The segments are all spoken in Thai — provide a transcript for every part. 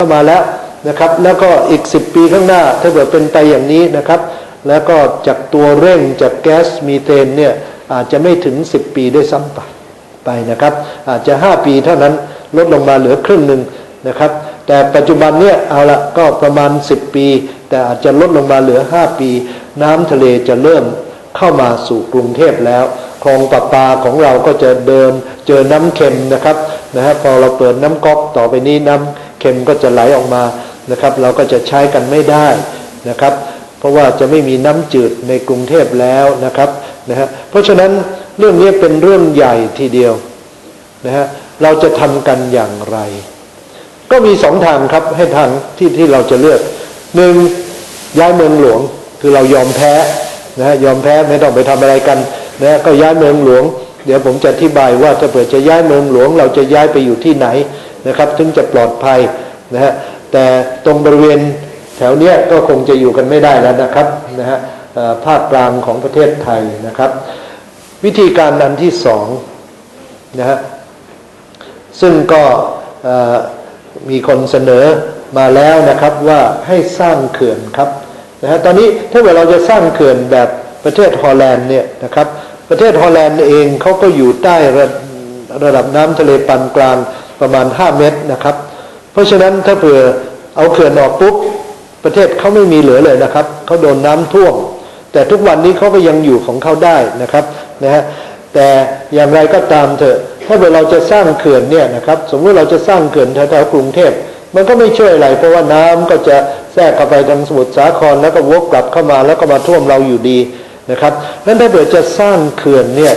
เข้ามาแล้วนะครับ แล้วก็อีก 10 ปีข้างหน้า ถ้าเกิดเป็นไปอย่างนี้นะครับ แล้วก็จากตัวเร่งจากแก๊สมีเทนเนี่ยอาจจะไม่ถึง 10 ปีด้วยซ้ำไปไปนะครับ อาจจะ 5 ปีเท่านั้นลดลงมาเหลือครึ่งหนึ่งนะครับ แต่ปัจจุบันเนี่ยเอาละก็ประมาณ 10 ปี แต่อาจจะลดลงมาเหลือ 5 ปี น้ำทะเลจะเริ่มเข้ามาสู่กรุงเทพแล้วคลองประปาของเราก็จะเดินเจอน้ำเค็มนะครับนะฮะพอเราเปิดน้ำก๊อกต่อไปนี้น้ำ เค็มก็จะไหลออกมานะครับ เราก็จะใช้กันไม่ได้นะครับ เพราะว่าจะไม่มีน้ำจืดในกรุงเทพแล้วนะครับนะฮะเพราะฉะนั้นเรื่องนี้เป็นเรื่องใหญ่ทีเดียวนะฮะเราจะทำกันอย่างไร ก็มีสองทางครับให้ทางที่ที่เราจะเลือกหนึ่งย้ายเมืองหลวงคือเรายอมแพ้นะฮะยอมแพ้ไม่ต้องไปทำอะไรกันนะฮะก็ย้ายเมืองหลวง เดี๋ยวผมจะอธิบายว่าถ้าเผื่อจะย้ายเมืองหลวง เราจะย้ายไปอยู่ที่ไหน นะครับ ถึงจะปลอดภัยนะฮะแต่ตรงบริเวณแถวเนี้ยก็คงจะอยู่กันไม่ได้แล้วนะครับนะฮะภาคกลางของประเทศไทยนะครับ วิธีการอันที่สองนะฮะซึ่งก็มีคนเสนอมาแล้วนะครับว่าให้สร้างเขื่อนครับนะฮะตอนนี้ถ้าเกิดเราจะสร้างเขื่อนแบบประเทศฮอลแลนด์เนี่ยนะครับ ประเทศฮอลแลนด์เองเขาก็อยู่ใต้ระระดับน้ำทะเลปานกลาง ประมาณ 5 เมตรนะครับ เพราะฉะนั้นถ้าเผื่อเอาเขื่อนออกปุ๊บประเทศเขาไม่มีเหลือเลยนะครับเขาโดนน้ำท่วม แต่ทุกวันนี้เขาก็ยังอยู่ของเขาได้นะครับนะฮะแต่อย่างไรก็ตามเถอะ ถ้าเกิดเราจะสร้างเขื่อนเนี่ยนะครับ สมมติเราจะสร้างเขื่อนแถวๆกรุงเทพมันก็ไม่ช่วยอะไร เพราะว่าน้ำก็จะแทรกเข้าไปทางสมุทรสาครแล้วก็วกกลับเข้ามาแล้วก็มาท่วมเราอยู่ดีนะครับนั้นถ้าเกิดจะสร้างเขื่อนเนี่ย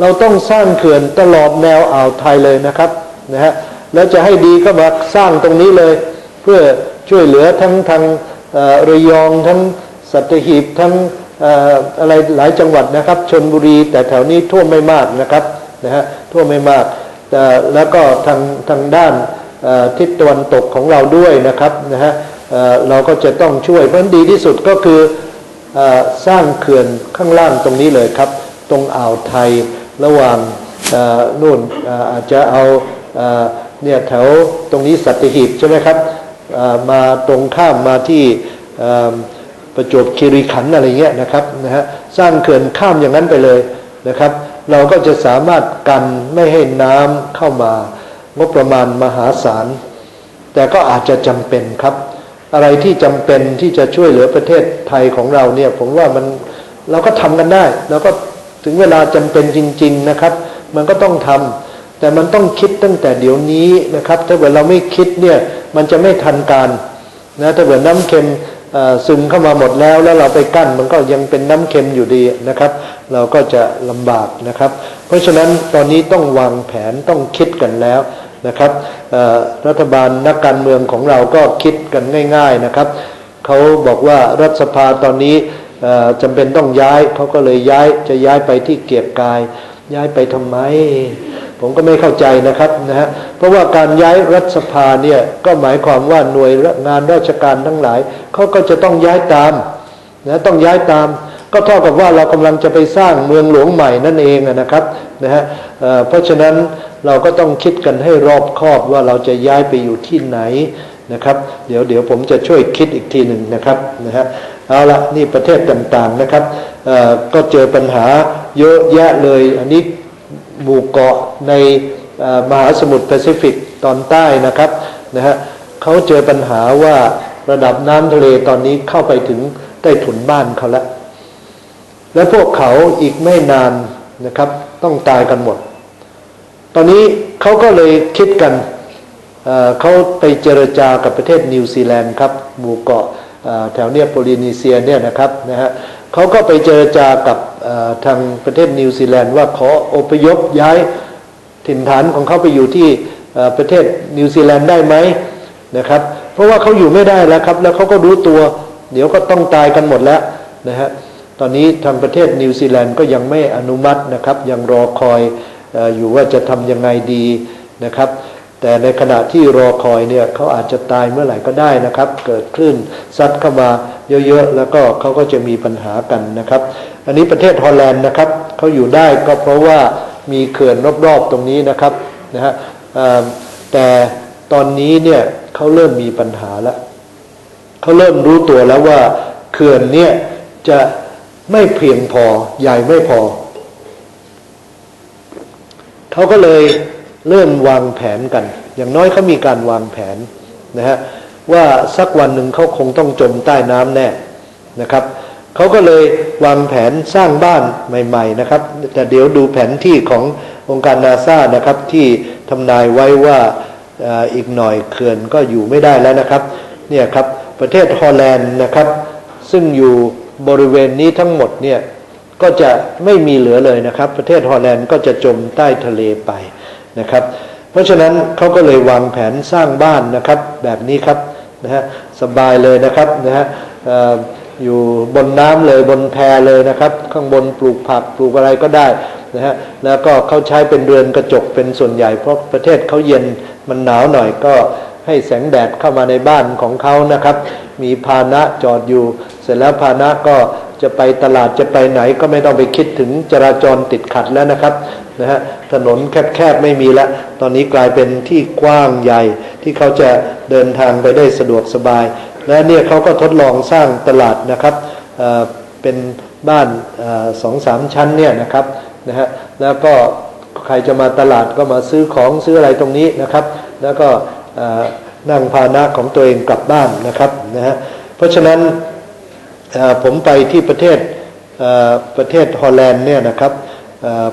เราต้องสร้างเขื่อนตลอดแนวอ่าวไทยเลยนะครับ นะฮะแล้วจะให้ดีก็มาสร้างตรงนี้เลย เพื่อช่วยเหลือทั้งทางระยองทั้งสัตหีบทั้งออะไรหลายจังหวัดนะครับชนบุรีแต่แถวนี้ท่วมไม่มากนะครับนะฮะท่วมไม่มากแต่แล้วก็ทางทางด้านทิศตะวันตกของเราด้วยนะครับนะฮะเเราก็จะต้องช่วยเพราะนั้นดีที่สุดก็คืออสร้างเขื่อนข้างล่างตรงนี้เลยครับ ตรงอ่าวไทยระหว่างนู่นอาจจะเอา เนี่ยแถวตรงนี้สัตหีบใช่ไหมครับมาตรงข้ามมาที่ประจวบคีรีขันธ์อะไรเงี้ยนะครับนะฮะสร้างเขื่อนข้ามอย่างนั้นไปเลยนะครับ เราก็จะสามารถกันไม่ให้น้ำเข้ามางบประมาณมหาศาล แต่ก็อาจจะจำเป็นครับ อะไรที่จำเป็นที่จะช่วยเหลือประเทศไทยของเราเนี่ยผมว่ามันเราก็ทำกันได้ แล้วก็ถึงเวลาจำเป็นจริง ๆนะครับ มันก็ต้องทำ แต่มันต้องคิดตั้งแต่เดี๋ยวนี้นะครับ ถ้าเกิดเราไม่คิดเนี่ยมันจะไม่ทันการนะถ้าเกิดน้ำเค็มซึมเข้ามาหมดแล้วแล้วเราไปกั้นมันก็ยังเป็นน้ำเค็มอยู่ดีนะครับ เราก็จะลำบากนะครับ เพราะฉะนั้นตอนนี้ต้องวางแผนต้องคิดกันแล้วนะครับรัฐบาลนักการเมืองของเราก็คิดกันง่าย ๆนะครับเขาบอกว่ารัฐสภาตอนนี้เอ่อจำเป็นต้องย้ายเขาก็เลยย้ายจะย้ายไปที่เกียรติกาย ย้ายไปทำไม ผมก็ไม่เข้าใจนะครับนะฮะเพราะว่าการย้ายรัฐสภาเนี่ยก็หมายความว่าหน่วยงานราชการทั้งหลายเขาก็จะต้องย้ายตามนะต้องย้ายตาม ก็เท่ากับว่าเรากำลังจะไปสร้างเมืองหลวงใหม่นั่นเองนะครับนะฮะเพราะฉะนั้นเราก็ต้องคิดกันให้รอบคอบว่าเราจะย้ายไปอยู่ที่ไหนนะครับ เดี๋ยวเดี๋ยวผมจะช่วยคิดอีกทีหนึ่งนะครับนะฮะเอาละนี่ประเทศต่างๆนะครับก็เจอปัญหาเยอะแยะเลยอันนี้ หมู่เกาะในมหาสมุทรแปซิฟิกตอนใต้นะครับนะฮะเขาเจอปัญหาว่าระดับน้ำทะเลตอนนี้เข้าไปถึงใต้ถุนบ้านเขาแล้ว และพวกเขาอีกไม่นานนะครับ ต้องตายกันหมด ตอนนี้เขาก็เลยคิดกันเเขาไปเจรจากับประเทศนิวซีแลนด์ครับ หมู่เกาะแถวเนี้ยโพลินีเซียเนี่ยนะครับนะฮะเขาก็ไปเจรจากับ ทางประเทศนิวซีแลนด์ว่าขออพยพย้ายถิ่นฐานของเขาไปอยู่ที่ประเทศนิวซีแลนด์ได้ไหมนะครับ เพราะว่าเขาอยู่ไม่ได้แล้วครับ แล้วเขาก็รู้ตัว เดี๋ยวก็ต้องตายกันหมดแล้วนะฮะตอนนี้ทางประเทศนิวซีแลนด์ก็ยังไม่อนุมัตินะครับ ยังรอคอยออยู่ว่าจะทำยังไงดีนะครับ แต่ในขณะที่รอคอยเนี่ยเขาอาจจะตายเมื่อไหร่ก็ได้นะครับ เกิดคลื่นซัดเข้ามาเยอะๆแล้วก็เขาก็จะมีปัญหากันนะครับ อันนี้ประเทศฮอลแลนด์นะครับเขาอยู่ได้ก็เพราะว่ามีเขื่อนรอบๆตรงนี้นะครับนะฮะแต่ตอนนี้เนี่ยเขาเริ่มมีปัญหาแล้วเขาเริ่มรู้ตัวแล้วว่าเขื่อนเนี่ยจะไม่เพียงพอใหญ่ไม่พอเขาก็เลย เริ่มวางแผนกัน อย่างน้อยเขามีการวางแผนนะฮะว่าสักวันหนึ่งเขาคงต้องจมใต้น้ำแน่นะครับเขาก็เลยวางแผนสร้างบ้านใหม่ ๆนะครับ แต่เดี๋ยวดูแผนที่ขององค์การนาซานะครับที่ทำนายไว้ว่าอีกหน่อยเขื่อนก็อยู่ไม่ได้แล้วนะครับเนี่ยครับประเทศฮอลแลนด์นะครับ ซึ่งอยู่บริเวณนี้ทั้งหมดเนี่ยก็จะไม่มีเหลือเลยนะครับ ประเทศฮอลแลนด์ก็จะจมใต้ทะเลไป นะครับ เพราะฉะนั้นเขาก็เลยวางแผนสร้างบ้านนะครับแบบนี้ครับนะฮะสบายเลยนะครับนะฮะอยู่บนน้ำเลยบนแพเลยนะครับ ข้างบนปลูกผักปลูกอะไรก็ได้นะฮะแล้วก็เขาใช้เป็นเรือนกระจกเป็นส่วนใหญ่ เพราะประเทศเขาเย็นมันหนาวหน่อยก็ให้แสงแดดเข้ามาในบ้านของเขานะครับ มีพานะจอดอยู่ เสร็จแล้วพานะก็ จะไปตลาดจะไปไหนก็ไม่ต้องไปคิดถึงจราจรติดขัดแล้วนะครับนะฮะถนนแคบๆไม่มีแล้วตอนนี้กลายเป็นที่กว้างใหญ่ที่เขาจะเดินทางไปได้สะดวกสบาย และเนี่ยเขาก็ทดลองสร้างตลาดนะครับเอ่อเป็นบ้านอสองสามชั้นเนี่ยนะครับนะฮะแล้วก็ใครจะมาตลาดก็มาซื้อของซื้ออะไรตรงนี้นะครับ แล้วก็นั่งพาหนะของตัวเองกลับบ้านนะครับนะฮะเพราะฉะนั้น ผมไปที่ประเทศประเทศฮอลแลนด์เนี่ยนะครับ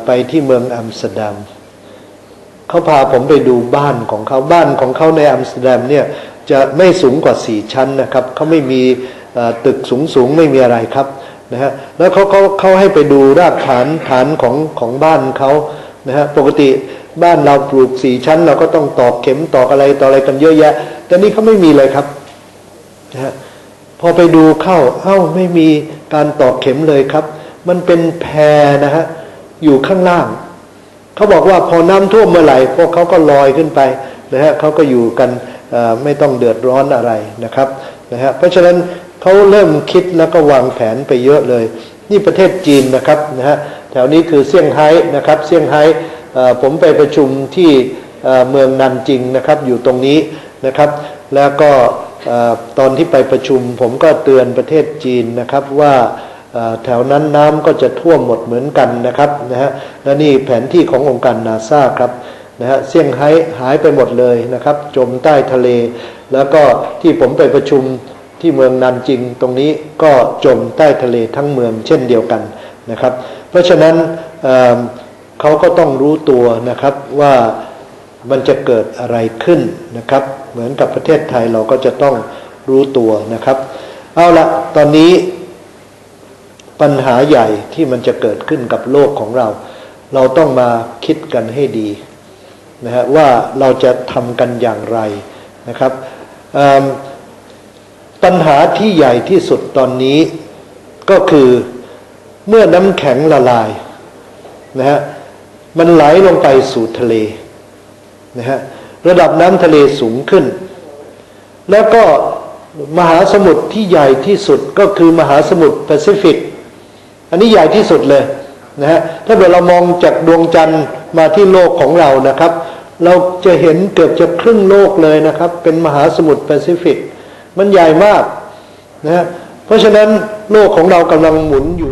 ไปที่เมืองอัมสเตอร์ดัมเขาพาผมไปดูบ้านของเขาบ้านของเขาในอัมสเตอร์ดัมเนี่ยจะไม่สูงกว่าสี่ชั้นนะครับเขาไม่มีตึกสูงสูงๆไม่มีอะไรครับนะฮะแล้วเขาเขาเขาให้ไปดูรากฐานฐานของของบ้านเขานะฮะปกติบ้านเราปลูกสี่ชั้น เราก็ต้องตอกเข็มตอกอะไรต่ออะไรกันเยอะแยะ แต่นี่เขาไม่มีเลยครับนะฮะ พอไปดูเข้า เอ้าไม่มีการตอกเข็มเลยครับ มันเป็นแพนะฮะอยู่ข้างล่าง เขาบอกว่าพอน้ำท่วมเมื่อไหร่พวกเขาก็ลอยขึ้นไปนะฮะเขาก็อยู่กันไม่ต้องเดือดร้อนอะไรนะครับนะฮะเพราะฉะนั้นเขาเริ่มคิดแล้วก็วางแผนไปเยอะเลย นี่ประเทศจีนนะครับนะฮะแถวนี้คือเซี่ยงไฮ้นะครับเซี่ยงไฮ้ผมไปประชุมที่เมืองนันจิงนะครับอยู่ตรงนี้นะครับ แล้วก็ ตอนที่ไปประชุมผมก็เตือนประเทศจีนนะครับว่าแถวนั้นน้ำก็จะท่วมหมดเหมือนกันนะครับนะฮะและนี่แผนที่ขององค์การนาซาครับนะฮะเซี่ยงไฮ้หายไปหมดเลยนะครับ จมใต้ทะเล แล้วก็ที่ผมไปประชุมที่เมืองนันจิงตรงนี้ก็จมใต้ทะเลทั้งเมืองเช่นเดียวกันนะครับ เพราะฉะนั้นเเขาก็ต้องรู้ตัวนะครับว่า มันจะเกิดอะไรขึ้นนะครับ เหมือนกับประเทศไทยเราก็จะต้องรู้ตัวนะครับ เอาละตอนนี้ปัญหาใหญ่ที่มันจะเกิดขึ้นกับโลกของเรา เราต้องมาคิดกันให้ดีนะฮะว่าเราจะทำกันอย่างไรนะครับปัญหาที่ใหญ่ที่สุดตอนนี้ก็คือเมื่อน้ำแข็งละลายนะฮะมันไหลลงไปสู่ทะเล นะฮะระดับน้ำทะเลสูงขึ้น แล้วก็มหาสมุทรที่ใหญ่ที่สุดก็คือมหาสมุทรแปซิฟิก อันนี้ใหญ่ที่สุดเลยนะฮะถ้าเกิดเรามองจากดวงจันทร์มาที่โลกของเรานะครับ เราจะเห็นเกือบจะครึ่งโลกเลยนะครับ เป็นมหาสมุทรแปซิฟิก มันใหญ่มากนะฮะเพราะฉะนั้นโลกของเรากำลังหมุนอยู่